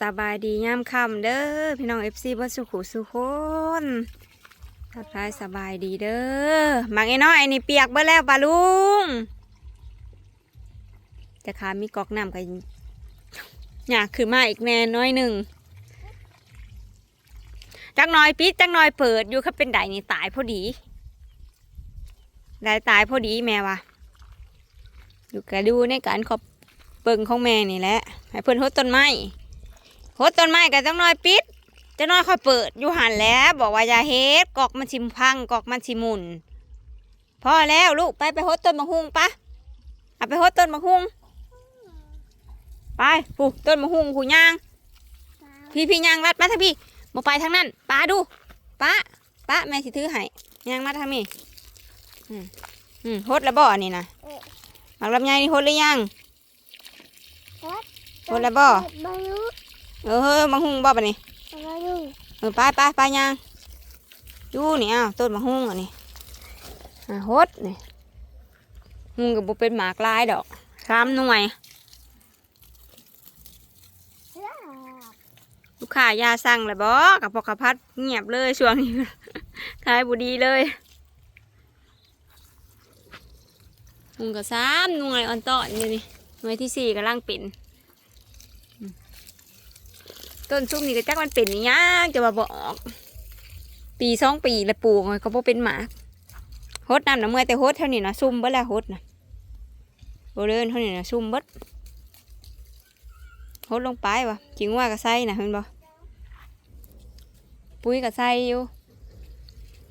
สบายดีย่ามค่ำเด้อพี่น้องเอฟซีบัสุขุสุคนทักทายสบายดีเด้อมักไอ้น้อยไอ้นี่เปียกเบิดแล้วปลาลุงแต่ขามีกอกน้ำกันอยากขึ้นมาอีกแน่น้อยหนึ่งจักหน้อยปิดจักหน้อยเปิดอยู่ครับเป็นไดนี่ตายพอดีได้ตายพอดีแม่วะอยู่กระดูในการขอบเปิงของแม่นี่แหละให้เพิ่อนหดต้นไม้ โหดต้นไม้ก็ต้องน้อยปิดจะน้อยค่อยเปิดอยู่หันแหล้ว บอกว่าอย่าเฮ็ดกอกมันชิมพังกอกมันชิมุนพอแล้วลูกไปไปโหดต้นมะฮุงปะเอาไปโหดต้นมะฮุงไปผูต้นมะฮุงผูย่าง พี่พี่ย่างรัดมาทางพี่มาไปทางนั้นป้าดูป้าป้าแม่สิถือให้ย่างมาทางนี้อืมอืมโหดแล้วบ่อันนี่นะหมักลำไยนี่โหดหรือยังโหดแล้วบ่บายุ เออเฮ้ยมะฮุงบ่ปะนี่บายุเออไปไปไปย่างอยู่นี่อ้าวต้นมะฮุงอันนี้อ่าโฮดนี่ฮุงกับบุเป็นหมากลายดอกสามหน่วยลูกค้ายาสั่งเลยบ่กับพอกระพัดเงียบเลยช่วงนี้ขายบุดีเลยฮุงกับสามหน่วยอ่อนต่อนอยู่นี่หน่วยที่สี่กำลังเป็นอืม ต้นซุ่มนี่ก็จักมันเป็นนี่ยากจะมาบอก ปีสองปีแล้วปลูกมันก็บ่เป็นหมากฮดน้ำน้ำเมื่อแต่ฮดเท่านี้นะซุ่มเบิดล้วฮดนะโบเดินเท่านี้นะซุ่มเบิดฮดลงไปวะจิงว่าก็ใส่นะเห็นบ่ปุ๋ยก็ใส่อยู่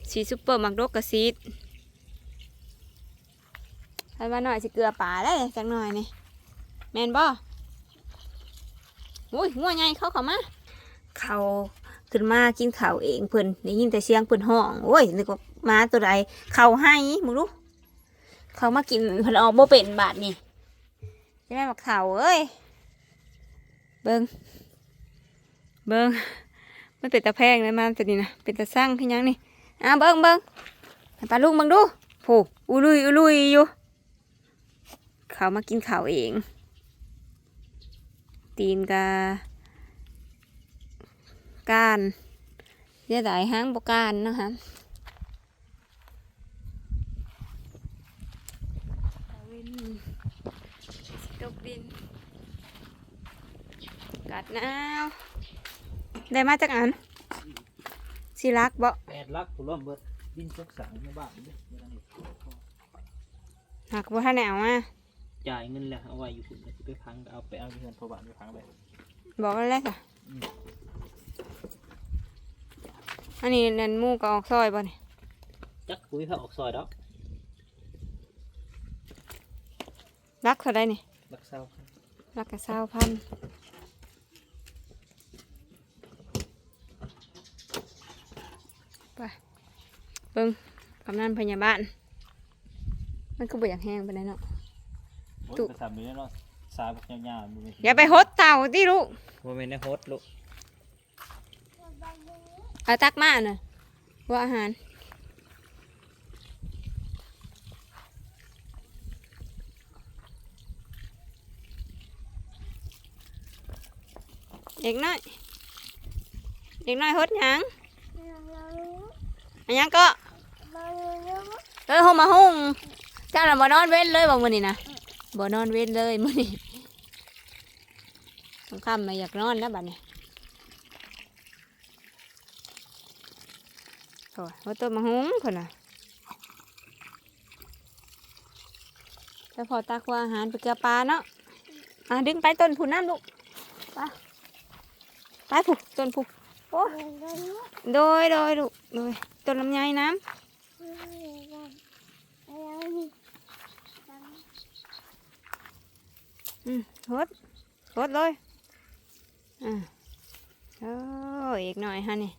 สีซุปเปอร์มักดกกระซีดให้มาหน่อยสิเกลือป่าได้จักหน่อยนี่แมนบ่ อุ้ยงัวใหญ่เขาเข้ามา เขาขึ้นมากินข้าวเองเพิ่นได้ยินแต่เสียงเพิ่นห้องโอ้ยนึกว่าหมาตัวใดเขาให้มึงดูเขามากินเพิ่นออกบ่เป็นบาดนี่ใช่ไหมบักเข่าเอ้ยเบิงเบิงมันเป็นตะแพงเลยมาตัวนี้นะเป็นตะสร้างขึ้นยังนี่อะเบิงเบิงปลาลุงเบิ่งดูผูอุลุยอุลุยอยู่เขามากินข้าวเอง ตีนกาการเรียกหลายห้างบการนะคะตะเวนตกดิน กัดหนาวได้มาจากอันสิรักบ่แปดลักผู้ร่วมเบิดดินจกสังในบ้านเด้อเวลานี้หักบ่ท่านแนวมา จ่ายเงินแล้วเอาไว้อยู่คุณไปพังก็เอาไปเอาเงินพอบ้านไปพังไปบอกแล้วแหละค่ะอันนี้นั่นหมูก็ออกซอยบ่เนี่ยจักปุ๋ยพาออกซอยดอกรักเท่าไดนี่รักเศร้าครับรักกับเศร้าพันไปเบิ่งกำนันพยาบาลมันก็บ่อยากแห้งไปไหนใดเนาะ ตุ๊ตุ๊กทำอยู่แล้วเนาะสายพวกยาวๆบ่แม่นอย่าไปหดเต่าที่ลูกบ่แม่นในโฮสต์ลูกเอาตักมาน่ะว่าอาหาร เด็กน้อย เด็กน้อยหดหยังอันยังก็บายุเออหงมาหุ่งเจ้าน่ะบ่นอนเว้นเลยบอกมื้อนี้นะ บ่นอนเว้นเลยมื้อนี้ต้องค่ำมาอยากนอนแล้วบัดนี้โอ้ยว่าตัวมาหุงคนน่ะแล้วพอตักว่าอาหารไปเกลือปลาเนาะอะดึงไปต้นผูน้ำลูกไปไปผูกต้นผูกโอ้ยโดยโดยลูกโดยต้นลำไยน้ำ อืมฮดฮดเลยอ่าโอ้ยอีกหน่อยฮะนี่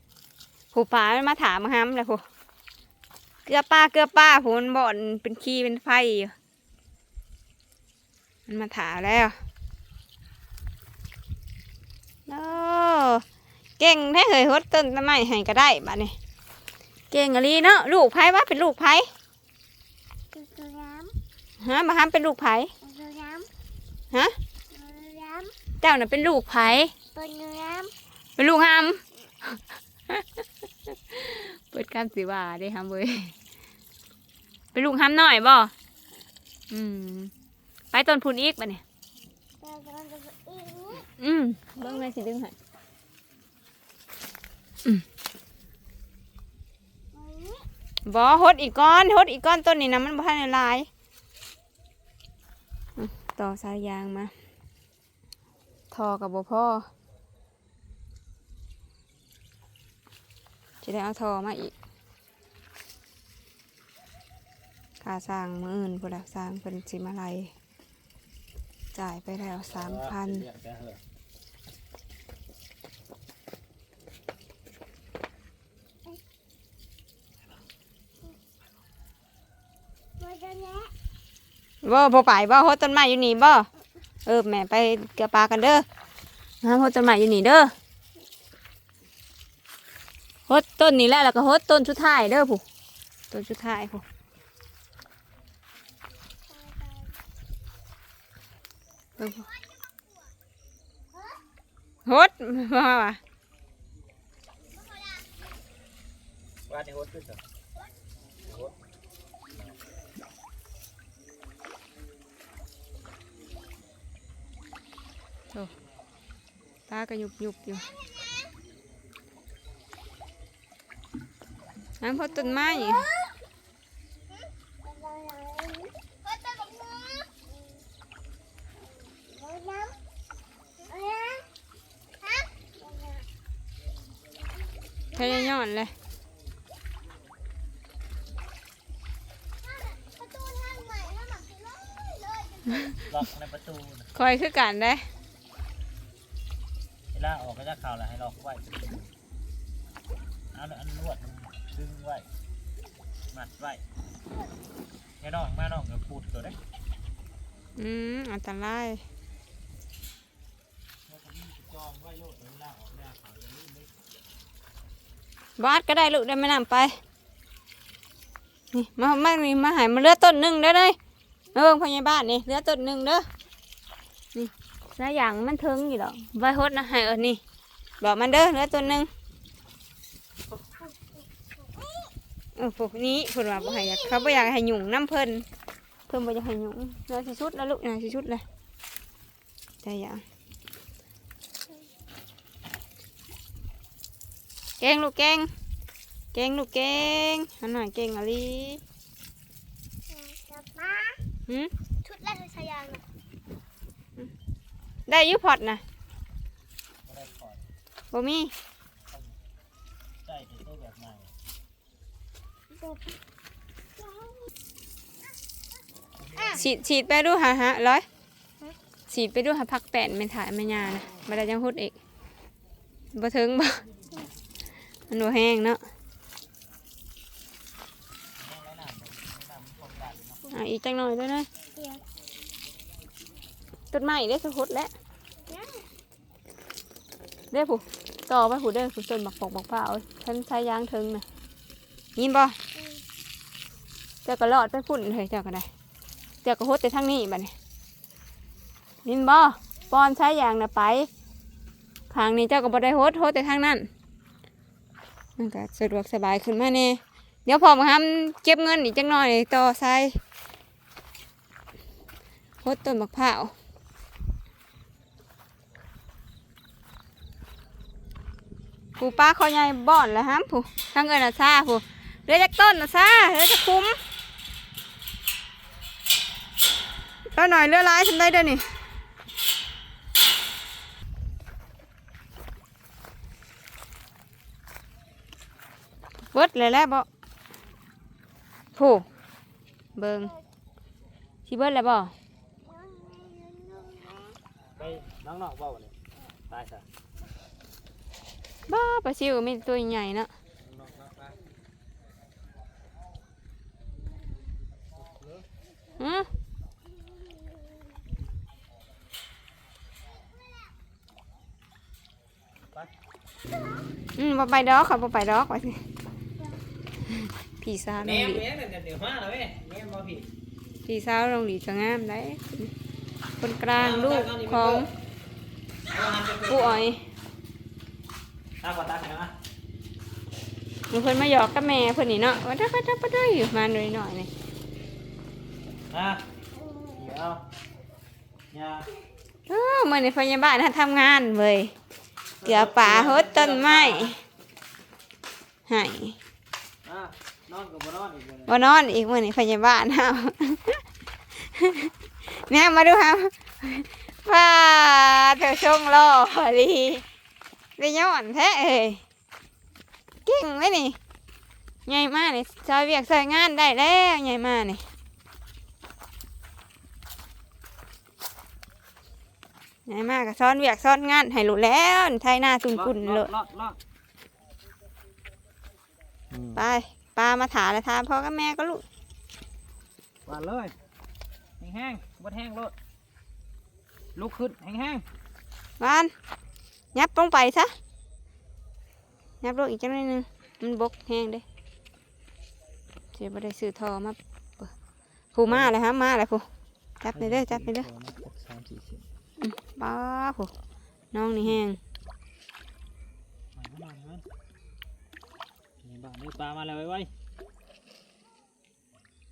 ผู้ป่ามันมาถามมาห้ำเลยผู้เกลือป้าเกลือป้าผู้มันบ่อนเป็นขี้เป็นไฟอยู่มันมาถามแล้วโอ้เก่งแท้เคยฮดต้นต้นไม้ให้ก็ได้บ้านี้เก่งอะลีเนาะลูกไผ่ว่าเป็นลูกไผ่ตัวย้ำฮะมาห้ำเป็นลูกไผ่ตัวย้ำ ฮะตัวย้เจ้าน่ะเป็นลูกไผ่ำเป็นน้เป็นลูกฮัมเปิดการสิว่าได้ฮัมเว้ยเป็นลูกฮัมหน่อยบ่อืม ไปต้นพูนอีกปะเนี่ยำแต่ตอนจะอีกนี้อืมเบิ้งเลยสิดึงให้วันนี้บ่ฮดอีกก้อนฮดอีกก้อนต้นนี้นะมันบ่ทันได้หลายอืม ต่อสายยางมาทอกับบ่พ่อจะได้เอาทอมาอีกค่าสร้างมืออื่นผู้หลักสร้างเป็นสิมาลัยจ่ายไปแล้วสามพันอยากจะเหอะวันนี้ บ่บ่ไปบ่ฮดต้นไม้อยู่นี่บ่เออแม่ไปเกี่ยวปลากันเด้อนะฮดต้นไม้อยู่นี่เด้อฮดต้นนี้แหละแล้วก็ฮดต้นสุดท้ายเด้อผู้ต้นสุดท้ายผู้เบิ่งผู้ฮดมาว่ะว่าในโฮสต์ขึ้นเหรอ ตาก็ยุบยุบอยู่น้ำพดต้นไม้วันนี้ก็จะบอกมือวันน้ำวันน้ำฮะวันน้ำพยายอนเลยประตูทางใหม่ถ้าหมักเลยเลยล็อกในประตูนะคอยคือกันได้เว ลาออกก็จะข่าวอะไรให้ล็อกไว้เอาอันลวดมันดึงไว้มัดไว้ให้น้องมาน้องเดี๋ยวพูดตัวได้อืมอันตรายแล้วก็มีจองไว้โยดเวลาออกเวลาข่าวอย่าลืมเลยบาดก็ได้ลูกได้ไม่นำไปนี่มามานี่มาใหายมาเลือต้นหนึ่งเด้อเลยเออพยาบาลนี่เลือต้นหนึ่งเด้อนี่ หลายอย่างมันถึงอยู่หรอกไว้ฮดนะให้เออนี่บอกมันเด้อเลือต้นหนึ่งโอ้พวกนี้เพิ่นว่าบ่ให้อยากเขาบ่อยากให้หยุ่งน้ำเพิ่นเพิ่นบ่อยากให้หยุ่งเลือสิชุดแล้วลูกนะสิชุดเลยแต่อย่างเก่งลูกเก่งเก่งลูกเก่งหันหน่อยเก่งอะลีกลับมาหืมชุดแรกเลยชายางนะ ได้อยุพอดนะก็ได้ขอดบ่มีได้แต่ตัวแบบใหม่ฉีดฉีดไปดูหาฮะร้อยฉีดไปดูหาพักแปดไม่ถ่ายไม่ยานะบ่ได้จังพูดอีกบ่ถึงบ่มันบ่แห้งเนาะอะอีกจังหน่อยด้วยนะเดี๋ยว ต้นไม้ได้สักพุดแล้วเด้อผู้ต่อไปผู้เด้อผู้ต้นบักปอกบักเปล่าฉันใช้ยางถึงนะยินบ่เจ้าก็รอดไปพุ่นเลยเจ้าก็ได้เจ้าก็ฮดแต่ทางนี้บัดนี้ยินบ่ปอนใช้ยางนะไปทางนี้เจ้าก็บ่ได้ฮดฮดแต่ทางนั้นมันก็สะดวกสบายขึ้นมาแน่เดี๋ยวพอมาทำเก็บเงินอีกจังหน่อยต่อใส่ฮดต้นบักเผา ผู้ป้าเขาใหญ่บ่อนแล้วฮะผู้ทั้งเงินน่ะซาผู้เหลือจากต้นน่ะซาเหลือจะคุ้มก็หน่อยเลือร้ายทำได้เด้อนี่เบิดเลยแหล้วบ่ผู้เบิงที่เบิดแล้วบ่ไปน้องนอกบ้าเนี่ยตายซะ บ้าปลาซิวมีตัวใหญ่เนาะน้องนอกไปหือไปอืมบ่ไปดอกค่ะบ่ไปดอกว่าสิพี่สาวน้แนองมดีแนมเดี๋ยวมาแล้วเว้ยแนมมาพี่พี่สาวน้องดีก็งามได้คนกลางลูกของผู้อ้อย เอาก่อนตาใครนะมีเพิ่นมาหยอกกับแม่เพิ่นนี่เนาะว่าถ้าก็ถ้าบ่ได้อยู่มาหน่อยหน่อยนี่นะเดี๋ยวอย่าเออมื้อนี้พยาบาลน่ะทำงานเว้ยเดี๋ยวป่าฮดต้นไม้ให้อะนอนกับบ่นอนอีกเลยบ่นอนอีกมื้อนี้พยาบาลเฮาแม่มาดูครับว่าเธอชงรอลี ไปย้อนแท้เอ้ยเก่งเลยนี่ใหญ่มากนี่ซอยเวียกซอยงานได้แล้วใหญ่มากนี่ใหญ่มากก็ซ้อนเวียกซ้อนงานให้รู้แล้วไทยหน้าสุนกุนเลยลอดลอดอืมไปปลามาถาแล้วทามพ่อกับแม่ก็ลูกหวานเลยแห้งๆบดแห้งโลดลุกขึ้นแห้งวาน ยับลงไปซะยับลงอีกจังหน่อยหนึงมันบกแห้งเด้เสียบ่ได้ซื้อทอมาผู้มาเลยฮะมาเลยผู้จับไปเด้อจับไปเด้อสามสี่สิบป้าผู้น้องนี่แห้งนี่บ้านนี่ปลามาแล้วไว้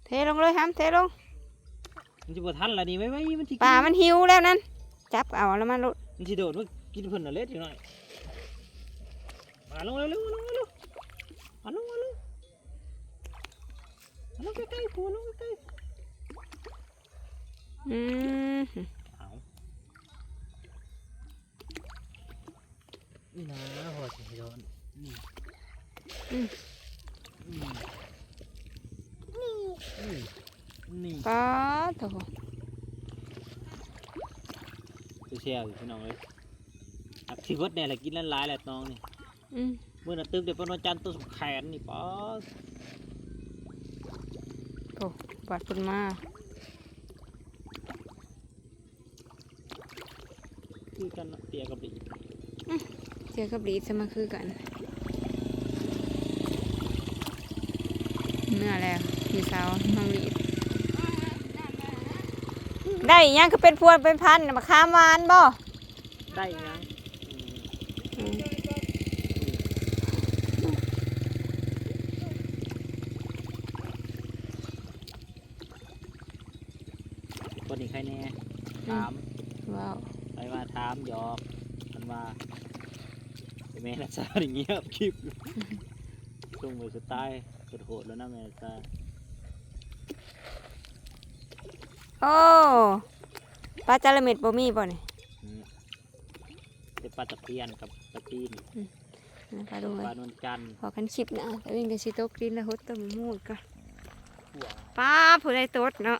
เทลงเลยฮัมเทลงมันจะบ่ทันละนี่ไว้ไว้มันป่ามันหิวแล้วนั่นจับเอาแล้วมันลุมันสิโดดมัน กินเพิ่นน่ะเล็ดอยู่หน่อยมาลงเร็วๆลงเร็วๆมาลงมาลงมาลงใกล้ๆผัวลงใกล้อืมๆเอานี่นะพอสิโดนนี่อืมอืมนี่ป้าโถตัวเชียว อยู่พี่น้องเลยอักสิเวิร์ดเนี่ยแหละกินแล้วหลายแหละน้องนี่อืมเมื่อน่ะตึกเดี๋ยวเป็นวันจันทร์ตัวสำแขนนี่ป๊อสโถบาดปุ่นมาคือกันน่ะเตียกับดิเจอกับลีดจะมาคือกันเมื่อแล้วพี่สาวน้องลีดได้อิหยังก็เป็นพวนเป็นพันน่ะมาค้ามหวานบ่ได้ยัง อืม คนนี้ใครแน่ถาม ว้าว ไปว่าถามหยอกมันว่าไอ้ แม่นักษาอย่างเงี้ยบคลิปส่งไปสไตล์โหดๆแล้วนะแม่นักษาโอ้ปลาจาระเม็ดบ่มีบ่นี่อืมเป็นปลาตะเพียนกับปลาตีนนะปลาดูเลปลายนวลจันทร์พอกันคลิปนะแต่วิ่งกันสิโตกดินแล้วหดต้นมะม่วงกันขั่วป้าผู้ใดตดเนาะ